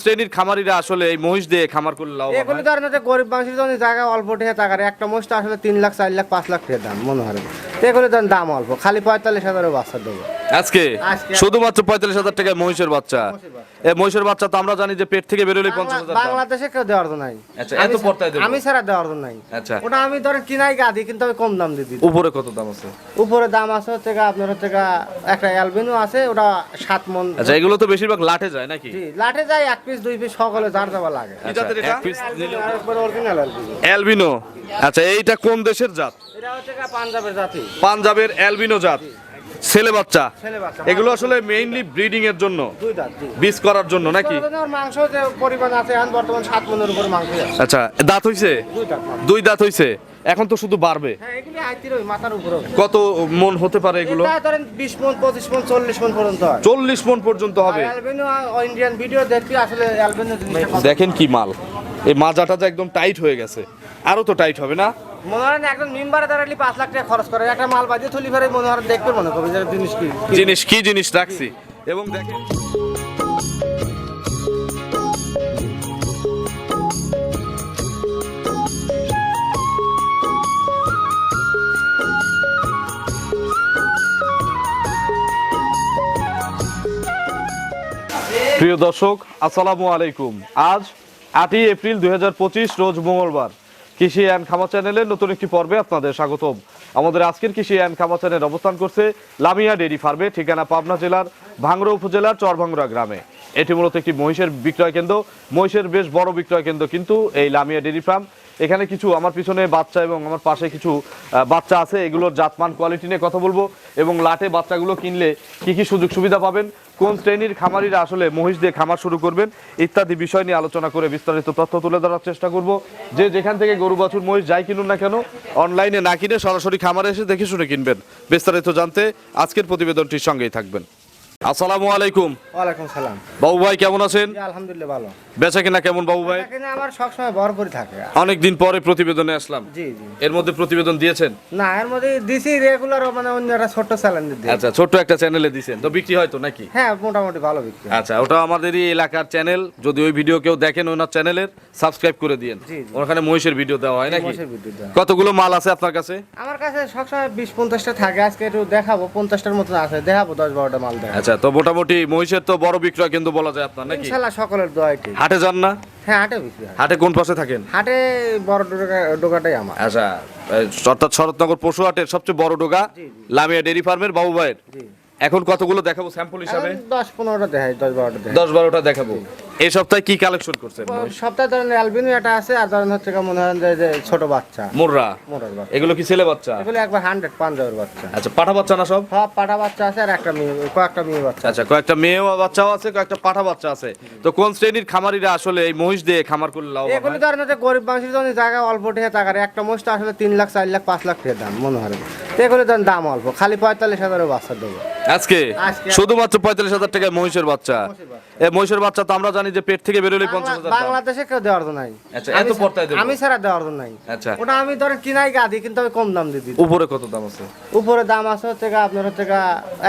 শ্রেণির খামারিরা আসলে এই মহিষ দিয়ে খামার করলে লাভ এখন ধরেন যে গরিব মানুষের জন্য জায়গা অল্প ঠেয়ে টাকার। একটা মহিষটা আসলে তিন লাখ চার লাখ পাঁচ লাখ টাকা দাম মনে হয় এগুলি ধরেন দাম অল্প। খালি পঁয়তাল্লিশ হাজারের বাচ্চা দেবো। আজকে? আজকে। শুধুমাত্র পঁয়তাল্লিশ হাজার টাকায় মহিষের বাচ্চা। মহিষের বাচ্চা। তো আমরা জানি যে পেট থেকে বেরোলে পঞ্চাশ হাজার বাংলাদেশে কেউ দেওয়ার তো নাই। আচ্ছা, এত পর্দায় দেবো? আমি ছাড়া দেওয়ার তো নাই। আচ্ছা। ওটা আমি ধরেন কিনাই গা দিই কিন্তু আমি কম দাম দিয়ে দিই। উপরে কত দাম আছে? উপরে দাম আছে হচ্ছে আপনার হচ্ছে একটা অ্যালবিনো আছে ওটা সাত মন। আচ্ছা এগুলো তো বেশিরভাগ লাটে যায় নাকি? জি লাঠে যায় এক পিস দুই পিস সকলে যার যাওয়া লাগে। আচ্ছা, এক অ্যালবিনো অ্যালবিনো আচ্ছা এইটা কোন দেশের জাত? এটা হচ্ছে পাঞ্জাবের জাতি। পাঞ্জাবের অ্যালবিনো জাত। ছেলে বাচ্চা? এগুলো আসলে মেইনলি ব্রিডিং এর জন্য? বীজ করার জন্য নাকি? মাংস যে পরিমাণ আছে এখন বর্তমান সাত মনের উপর মাংস আছে। আচ্ছা দাঁত হইছে? দুই দাঁত। হইছে। এখন তো শুধু বাড়বে। হ্যাঁ কত মন হতে পারে এগুলো? ধরেন বিশ মন মন চল্লিশ মন পর্যন্ত হয়। চল্লিশ মন পর্যন্ত হবে। ইন্ডিয়ান ভিডিও দেখি আসলে দেখেন কি মাল। এই মাজাটা যে একদম টাইট হয়ে গেছে। আরও তো টাইট হবে না? মনে হয় একজন মেম্বারে দাঁড়ালি পাঁচ লাখ টাকা খরচ করে। একটা মাল বাজিয়ে থলি ফেরে মনে হয় দেখবে মনে করবে যে জিনিস কি কি- জিনিস কি জিনিস রাখছি? এবং দেখেন প্রিয় দর্শক আসসালামু আলাইকুম। আজ আটই এপ্রিল দুই হাজার পঁচিশ, রোজ মঙ্গলবার। কৃষি অ্যান্ড খামা চ্যানেলের নতুন একটি পর্বে আপনাদের স্বাগতম। আমাদের আজকের কৃষি অ্যান্ড খামা চ্যানেল অবস্থান করছে লামিয়া ডেরি ফার্মে, ঠিকানা পাবনা জেলার ভাঙড়া উপজেলার চরভাঙ্গরা গ্রামে। এটি মূলত একটি মহিষের বিক্রয় কেন্দ্র। মহিষের বেশ বড় বিক্রয় কেন্দ্র কিন্তু এই লামিয়া ডেরি ফার্ম। এখানে কিছু আমার পিছনে বাচ্চা এবং আমার পাশে কিছু বাচ্চা আছে। এগুলোর জাতমান কোয়ালিটি নিয়ে কথা বলব এবং লাটে বাচ্চাগুলো কিনলে কি কি সুযোগ সুবিধা পাবেন, কোন শ্রেণির খামারিরা আসলে মহিষ দিয়ে খামার শুরু করবেন ইত্যাদি বিষয় নিয়ে আলোচনা করে বিস্তারিত তথ্য তুলে ধরার চেষ্টা করব। যে যেখান থেকে গরু, বাছুর, মহিষ যাই কিনুন না কেন, অনলাইনে না কিনে সরাসরি খামারে এসে দেখে শুনে কিনবেন। বিস্তারিত জানতে আজকের প্রতিবেদনটির সঙ্গেই থাকবেন। আসসালামু আলাইকুম। ওয়ালাইকুম সালাম। বাবু ভাই কেমন আছেন? আলহামদুলিল্লাহ ভালো। বেচা কিনা কেমন বাবু ভাই? আমার সবসময় ভরপুর থাকে। অনেকদিন পরে প্রতিবেদনে আসলাম। জি জি। এর মধ্যে প্রতিবেদন দিয়েছেন? না এর মধ্যে দিছি রেগুলার মানে অন্য একটা স্যালেন্ড দিই আচ্ছা ছোট্ট একটা চ্যানেলে দিয়েছেন তো বিক্রি হয় তো নাকি? হ্যাঁ মোটামুটি ভালো বিক্রি আচ্ছা ওটা আমাদেরই এলাকার চ্যানেল যদি ওই ভিডিও কেউ দেখেন ওনার চ্যানেলের সাবস্ক্রাইব করে দিয়েন। ওখানে মহিষের ভিডিও দেওয়া হয় নাকি। কতগুলো মাল আছে আপনার কাছে? আমার কাছে সবসময় বিশ পঞ্চাশটা থাকে। আজকে একটু দেখাবো পঞ্চাশটার মতন আছে। দেখাবো দশ বারোটা মাল দেখা আচ্ছা তো মোটামুটি মহিষের তো বড় বিক্রয় কিন্তু বলা যায় আপনার নাকি? ইনশাআল্লাহ সকলের দোয়াইটি হাটে যান না? হ্যাঁ হাটে বিক্রি হয়। হাটে কোন পাশে থাকেন? হাটে বড় ডোকা- ডোকাটাই আমার। আচ্ছা এই অর্থাৎ শরৎনগর পশু হাটের সবচেয়ে বড় ডোগা। লামিয়া ডেরি ফার্মের বাবু ভাইয়ের। জি। এখন কতগুলো দেখাবো স্যাম্পল হিসাবে? দশ পনেরোটা দেখাই দশ বারোটা দেখাই। দশ বারোটা দেখাবো। এই সপ্তাহে কি কালেকশন করছেন? সপ্তাহে ধরেন অ্যালবিনো একটা আছে আর ধরেন হচ্ছে মনে হয় যে ছোট বাচ্চা। মোররা? বাচ্চা। এগুলো কি ছেলে বাচ্চা? এগুলো একবার হান্ড্রেড পাঞ্জাবের বাচ্চা। আচ্ছা পাঠা বাচ্চা না সব? সব পাটা বাচ্চা আছে আর একটা মেয়ে কয়েকটা মেয়ে বাচ্চা আচ্ছা কয়েকটা মেয়ে বাচ্চাও আছে কয়েকটা পাঠা বাচ্চা আছে। তো কোন শ্রেণির খামারিরা আসলে এই মহিষ দিয়ে খামার করলে লাভ এগুলি ধরেন যে গরিব মানুষের জন্য জায়গা অল্প টিহে টাকার একটা মোষটা আসলে তিন লাখ চার লাখ পাঁচ লাখ টাকার দাম মনে হয় এগুলো ধরেন দাম অল্প খালি পঁয়তাল্লিশ হাজারের বাচ্চা দেবো। আজকে। শুধুমাত্র পঁয়তাল্লিশ হাজার টাকায় মহিষের বাচ্চা? মহিষের বাচ্চা। এই মহিষের বাচ্চা তো আমরা জানি যে পেট থেকে পঞ্চাশ হাজার বাংলাদেশে কেউ দেওয়ার নাই। আচ্ছা, এত দেবো? আমি ছাড়া দেওয়ার নাই। আচ্ছা। ওটা আমি ধরেন কিনাই কিন্তু আমি কম দাম দিয়ে দিই। উপরে কত দাম আছে? উপরে দাম আছে হচ্ছে গা আপনার হচ্ছে গা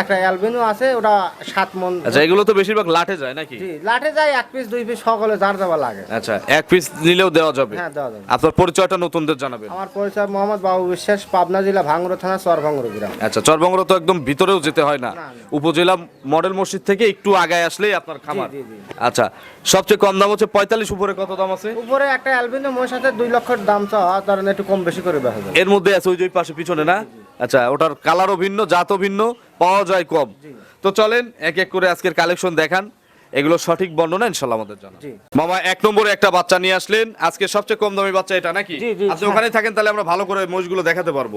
একটা অ্যালবিনো আছে ওটা সাত মন। আচ্ছা এগুলো তো বেশিরভাগ লাটে যায় নাকি? জি যায় এক পিস দুই পিস সকলে যার যাওয়া লাগে। আচ্ছা এক পিস নিলেও দেওয়া যাবে। হ্যাঁ দেওয়া যাবে। আপনার পরিচয়টা নতুনদের জানাবেন। আমার পরিচয় মোহাম্মদ বাবু বিশ্বাস পাবনা জেলা ভাঙ্গুরো থানা চরভাঙ্গুর গ্রাম। আচ্ছা তো একদম ভিতরেও যেতে হয় না। উপজেলা মডেল মসজিদ থেকে একটু আগায় আসলেই আপনার খামার। আচ্ছা সবচেয়ে কম দাম হচ্ছে পঁয়তাল্লিশ উপরে কত দাম আছে? উপরে একটা অ্যালবিনো মোর সাথে দুই লক্ষের দাম চাওয়া কারণ একটু কম বেশি করে দেখা যায়। এর মধ্যে আছে ওই যে পাশে পিছনে না? আচ্ছা ওটার কালারও ভিন্ন জাতও ভিন্ন পাওয়া যায় কম। তো চলেন এক এক করে আজকের কালেকশন দেখান। এগুলো সঠিক বর্ণনা ইনশাল্লাহ আমাদের জানা জি। মামা এক নম্বরে একটা বাচ্চা নিয়ে আসলেন। আজকে সবচেয়ে কম দামি বাচ্চা এটা নাকি? আপনি হ্যাঁ। ওখানে থাকেন তাহলে আমরা ভালো করে মহিষগুলো দেখাতে পারব।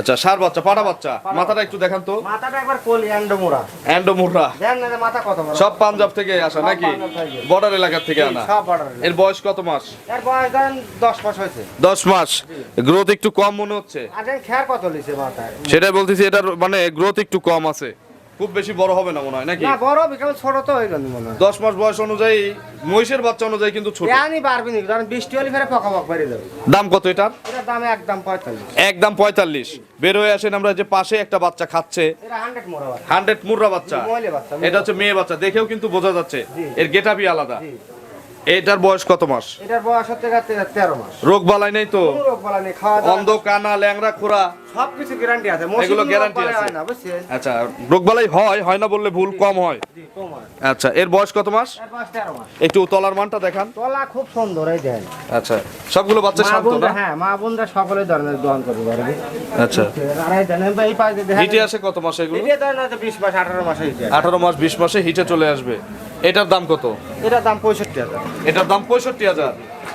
আচ্ছা সার বাচ্চা পাটা বাচ্চা মাথাটা একটু দেখান তো। মাথাটা একবার কলি অ্যান্ডোমোরা অ্যান্ডো মুররা দেন না যে মাথা কত সব পাঞ্জাব থেকে আসা নাকি? বর্ডার এলাকা থেকে আনা। এর বয়স কত মাস? এর বয়স ধরেন দশ মাস হয়েছে। মাস। গ্রোথ একটু কম মনে হচ্ছে? আর খেয়ার কত লিছে মাথায়? সেটাই বলতেছি এটার মানে গ্রোথ একটু কম আছে। খুব বেশি বড় হবে না মনে হয় নাকি? না বড় বিকাল ছোট তো হয়ে গেল মনে হয়। দশ মাস বয়স অনুযায়ী মহিষের বাচ্চা অনুযায়ী কিন্তু ছোট। জানি পারবি না কারণ বৃষ্টি হলে ফেরে পকা পক বেরিয়ে যাবে। দাম কত এটার? এটার দাম একদম পঁয়তাল্লিশ। একদম পঁয়তাল্লিশ। বের হয়ে আসেন আমরা যে পাশে একটা বাচ্চা খাচ্ছে। এটা হান্ড্রেড মুরা বাচ্চা। হান্ড্রেড মুর্রা বাচ্চা। এটা হচ্ছে মেয়ে বাচ্চা। দেখেও কিন্তু বোঝা যাচ্ছে। এর গেটাপি আলাদা। এটার বয়স কত মাস? এটার বয়স হচ্ছে গা তে- তেরো মাস। রোগ বালাই নেই তো? রোগ বলা নেই খাওয়া অন্ধ কানা ল্যাংরা খোরা? সব কিছু গ্যারান্টি আছে এগুলো বালাই আছে। না বুঝছেন আচ্ছা রোগ বালাই হয় হয় না বললে ভুল কম হয়। জি কম হয়। আচ্ছা এর বয়স কত মাস? এর বয়স তেরো মাস। একটু তলার মানটা দেখান। তলা খুব সুন্দর এই দেন। আচ্ছা সবগুলো বাচ্চা শান্ত না? হ্যাঁ মা বোনরা সকলে ধরনের দোয়ান করতে পারবে আচ্ছা। আর এই দেন এই পাশে দেখেন। হিটে আসে কত মাসে এগুলো? এটা ধরেন হয়তো বিশ মাস আঠারো মাসে হিটে আসে। আঠারো মাস বিশ মাসে হিটে চলে আসবে। এটার দাম কত? এটার দাম পঁয়ষট্টি হাজার। এটার দাম পঁয়ষট্টি হাজার।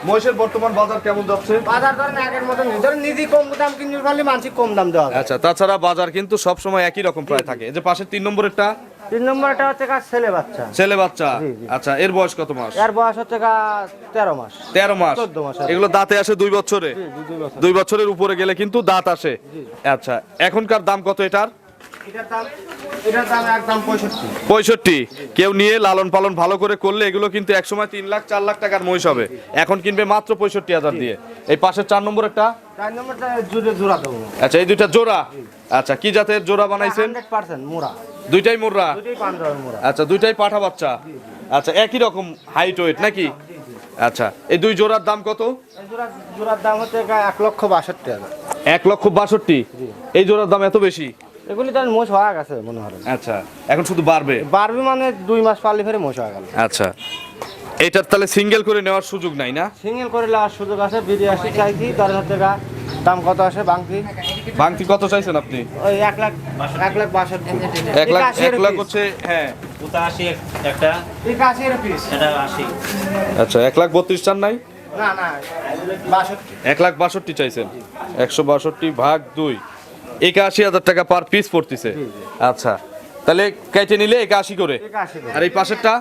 মহিষের বর্তমান বাজার কেমন যাচ্ছে? বাজার ধরেন আগের নেই। ধরেন নিজে কম দাম কিনতে পারলে মানসিক কম দাম দেওয়া আচ্ছা তাছাড়া বাজার কিন্তু সব সময় একই রকম প্রায় থাকে। এই যে পাশের তিন নম্বরেরটা? তিন নম্বরটা হচ্ছে কাজ ছেলে বাচ্চা। ছেলে বাচ্চা। আচ্ছা এর বয়স কত মাস? এর বয়স হচ্ছে গা তেরো মাস। তেরো মাস। 14 মাস। এগুলো দাঁতে আসে দুই বছর। দুই বছরের উপরে গেলে কিন্তু দাঁত আসে। আচ্ছা এখনকার দাম কত এটার? পঁয়ষট্টি। কেউ নিয়ে লালন পালন ভালো করে করলে এগুলো কিন্তু একসময় তিন লাখ চার লাখ টাকার মহিষ হবে। এখন কিনবে মাত্র পঁয়ষট্টি হাজার দিয়ে। এই পাশের চার নম্বর একটা? আচ্ছা এই দুইটা জোড়া? আচ্ছা কি জাতের জোড়া বানাইছেন? মোড়া। দুইটাই মুর্রা মোড়া। আচ্ছা দুইটাই পাঠা বাচ্চা? আচ্ছা একই রকম হাইট ওয়েট নাকি? আচ্ছা এই দুই জোড়ার দাম কত? জোড়ার দাম হচ্ছে এক লক্ষ বাষট্টি এক লক্ষ বাষট্টি? এই জোড়ার দাম এত বেশি? এগুলি তো মোষ হওয়া গেছে মনে হয়। আচ্ছা এখন শুধু বাড়বে? বারবি মানে দুই মাস পারলে ফেরে মোষ হয়ে গেল। আচ্ছা এটার তাহলে সিঙ্গেল করে নেওয়ার সুযোগ নাই না? সিঙ্গেল করে নেওয়ার সুযোগ আছে বিরিয়াশি চাইছি তার হচ্ছে দাম কত আসে বাংতি ভাঙতি কত চাইছেন আপনি? ওই এক লাখ এক লাখ বাষট্টি। এক লাখ এক লাখ হচ্ছে হ্যাঁ ওটা একটা। আচ্ছা এক লাখ বত্রিশ চান নাই? না না বাষট্টি। এক লাখ বাষট্টি চাইছেন। একশো বাষট্টি ভাগ দুই। একাশি হাজার টাকা পার পিস পড়তেছে। আচ্ছা তাহলে কেটে নিলে একাশি করে। আর এই পাশেরটা?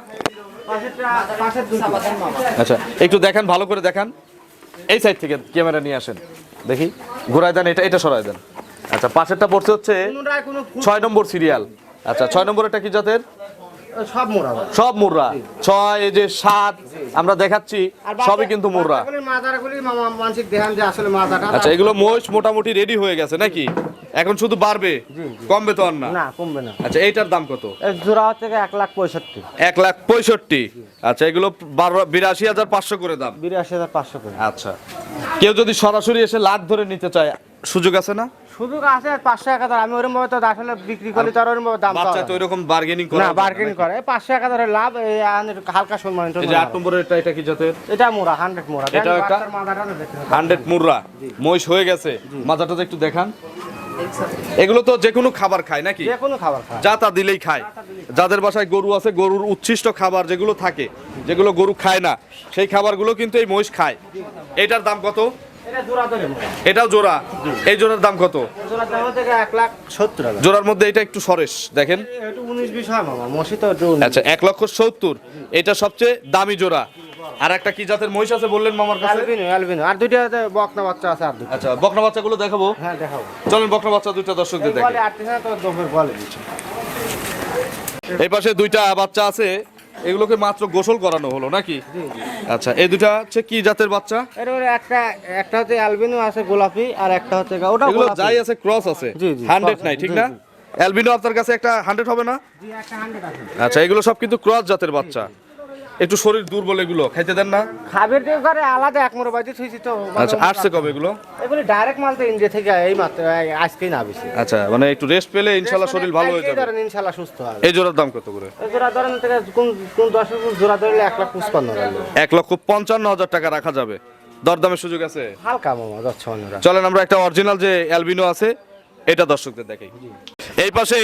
আচ্ছা একটু দেখান ভালো করে দেখান। এই সাইড থেকে ক্যামেরা নিয়ে আসেন। দেখি ঘোরায় দেন এটা এটা সরাই দেন। আচ্ছা পাশেরটা পড়ছে হচ্ছে ছয় নম্বর সিরিয়াল আচ্ছা ছয় নম্বরটা কি জাতের? সব মুর্রা ছয় এই যে সাত আমরা দেখাচ্ছি সবই কিন্তু মুর্রা আচ্ছা এগুলো মোষ মোটামুটি রেডি হয়ে গেছে নাকি? এখন শুধু বাড়বে? কমবে তো আর না? না কমবে না। আচ্ছা এইটার দাম কত? জোড়া হচ্ছে এক লাখ পঁয়ষট্টি। এক লাখ পঁয়ষট্টি। আচ্ছা এগুলো বারো বিরাশি হাজার পাঁচশো করে দাম। বিরাশি হাজার পাঁচশো করে আচ্ছা। কেউ যদি সরাসরি এসে লাখ ধরে নিতে চায় সুযোগ আছে না? সুযোগ আছে পাঁচশো এক হাজার। আমি ওরকম ভাবে তো আসলে বিক্রি ওরকম দাম বাচ্চা তো এরকম বার্গেনিং করে না বার্গেনিং করে। পাঁচশো এক হাজারের লাভ এই হালকা সম্মান এই যে আট নম্বরের এটা এটা কি জাতের? এটা মোড়া হান্ড্রেড মোড়া। এটাও একটা? হান্ড্রেড মুররা মহিষ হয়ে গেছে। মাথাটা একটু দেখান। এগুলো তো যে কোনো খাবার খায় নাকি? যে কোনো খাবার খায়। যা তা দিলেই খায়। যাদের বাসায় গরু আছে গরুর উচ্ছিষ্ট খাবার যেগুলো থাকে যেগুলো গরু খায় না সেই খাবারগুলো কিন্তু এই মহিষ খায়। এটার দাম কত? এটা জোড়া এটাও জোড়া? এই জোড়ার দাম কত? জোড়ার মধ্যে এটা একটু সরেশ দেখেন। আচ্ছা এক লক্ষ সত্তর। এটা সবচেয়ে দামি জোড়া। আর একটা কি জাতের মহিষ আছে বললেন মামার কাছে? অ্যালবিনো অ্যালবিনো আর দুইটা হচ্ছে বকনা বাচ্চা আছে আর দুটো আচ্ছা বকনা বাচ্চাগুলো দেখাবো? হ্যাঁ দেখাবো। চলেন বকনা বাচ্চা দুইটা দর্শকদের এই দেখে। বলে আটত্রিশ হাজার তো দোপের বলে দিচ্ছে। এই পাশে দুইটা বাচ্চা আছে এগুলোকে মাত্র গোসল করানো হলো নাকি? আচ্ছা এই দুটা হচ্ছে কি জাতের বাচ্চা? এরপরে একটা একটা হচ্ছে অ্যালবিনো আছে গোলাপি আর একটা হচ্ছে এগুলো গোলাপি। যাই আছে ক্রস আছে। জি, জি, হান্ড্রেড cross নাই ঠিক না। অ্যালবিনো আপনার কাছে একটা হান্ড্রেড হবে না? জি একটা হান্ড্রেড আছে। আচ্ছা এগুলো সব কিন্তু ক্রস জাতের বাচ্চা। একটু শরীর দুর্বল এগুলো খাইতে দেন না? খাবের দিয়ে করে আলাদা এক মোড় বাড়িতে থুইছি তো আচ্ছা আসছে কবে এগুলো? এগুলি ডাইরেক্ট মাল তো ইন্ডিয়া থেকে এই মাত্র আজকেই না বেশি। আচ্ছা মানে একটু রেস্ট পেলে ইনশাল্লাহ শরীর ভালো হয়ে যাবে। ধরেন ইনশাল্লাহ সুস্থ হবে। এই জোড়ার দাম কত করে? এই জোড়া ধরেন থেকে কোন কোন দশ জোড়া ধরলে এক লাখ পুষ্পান্ন লাগবে এক লক্ষ পঞ্চান্ন হাজার টাকা রাখা যাবে। দরদামের সুযোগ আছে? হালকা মামা অন্যরা চলেন আমরা একটা অরিজিনাল যে অ্যালবিনো আছে এটা দর্শকদের দেখাই। এই পাশে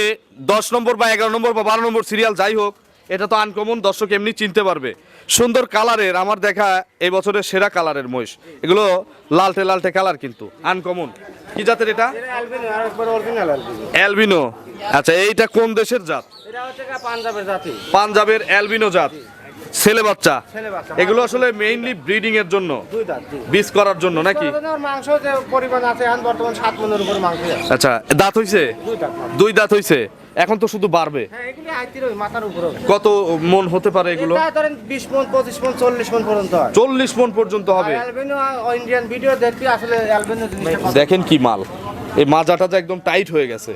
দশ নম্বর বা এগারো নম্বর বা বারো নম্বর সিরিয়াল যাই হোক এটা তো আনকমন দর্শক এমনি চিনতে পারবে। সুন্দর কালারের আমার দেখা এই বছরের সেরা কালারের মহিষ। এগুলো লালটে লালটে কালার কিন্তু আনকমন। কি জাতের এটা? অ্যালবিনো আচ্ছা এইটা কোন দেশের জাত? এটা হচ্ছে পাঞ্জাবের জাতি। পাঞ্জাবের অ্যালবিনো জাত। ছেলে বাচ্চা? এগুলো আসলে মেইনলি ব্রিডিং এর জন্য? বীজ করার জন্য নাকি? ওর জন্য ওর মাংস যে পরিমাণ আছে এখন বর্তমান সাত মনের উপর মাংস আছে। আচ্ছা দাঁত হইছে? দুই দাঁত। হইছে। এখন তো শুধু বাড়বে। হ্যাঁ কত মন হতে পারে এগুলো? ধরেন বিশ মন মন চল্লিশ মন পর্যন্ত হয়। চল্লিশ মন পর্যন্ত হবে। ইন্ডিয়ান ভিডিও আসলে অ্যালবিনো জিনিসটা দেখেন কি মাল। এই মাজাটা যে একদম টাইট হয়ে গেছে।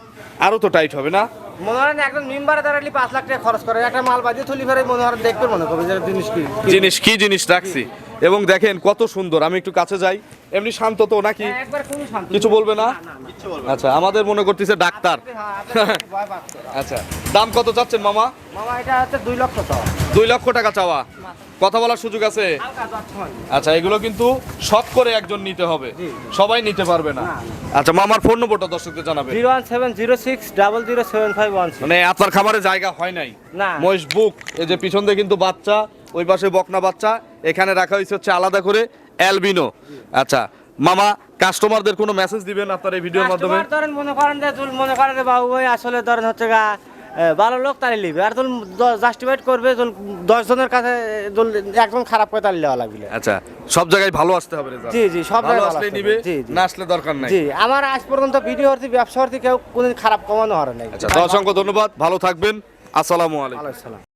আরও তো টাইট হবে না? মনে হয় একজন মেম্বারে দাঁড়ালি পাঁচ লাখ টাকা খরচ করে। একটা মাল বাজিয়ে তুলি ফেরে মনে হয় দেখবে মনে করবে যে জিনিস কি জিনিস কি জিনিস রাখছি এবং দেখেন কত সুন্দর আমি একটু কাছে যাই। এমনি শান্ত তো নাকি? হ্যাঁ, একবার খুবই শান্ত কিছু বলবে না? আচ্ছা আমাদের মনে করতেছে ডাক্তার। হ্যাঁ। আচ্ছা দাম কত চাচ্ছেন মামা? মামা এটা হচ্ছে দুই লক্ষ চাওয়া দুই লক্ষ টাকা চাওয়া। কথা বলার সুযোগ আছে। আচ্ছা এগুলো কিন্তু শখ করে একজন নিতে হবে। সবাই নিতে পারবে না। আচ্ছা মামার ফোন নম্বরটা দর্শকদের জানাবে zero one seven zero six double zero seven five one মানে আপনার খামারে জায়গা হয় নাই? না। মহিষ বুক এই যে পিছন দিয়ে কিন্তু বাচ্চা ওই পাশে বকনা বাচ্চা এখানে রাখা হয়েছে হচ্ছে আলাদা করে অ্যালবিনো। আচ্ছা মামা কাস্টমারদের কোনো মেসেজ দিবেন আপনার এই ভিডিওর মাধ্যমে? ধরেন মনে করেন যে মনে করেন যে বাবু ভাই আসলে ধরেন হচ্ছে গা ভালো লোক তালি লিবে। আর জাস্টিফাইড করবে দশ জনের কাছে একজন খারাপ করে তালি নেওয়া লাগবে। আচ্ছা সব জায়গায় ভালো আসতে হবে জি জি সব জায়গায় আসলে নিবে না আসলে দরকার নাই। জি আমার আজ পর্যন্ত ভিডিও হতে ব্যবসা হতে কেউ কোনোদিন খারাপ কমানো হয় নাই। আচ্ছা অসংখ্য ধন্যবাদ ভালো থাকবেন। আসসালামু আলাইকুম।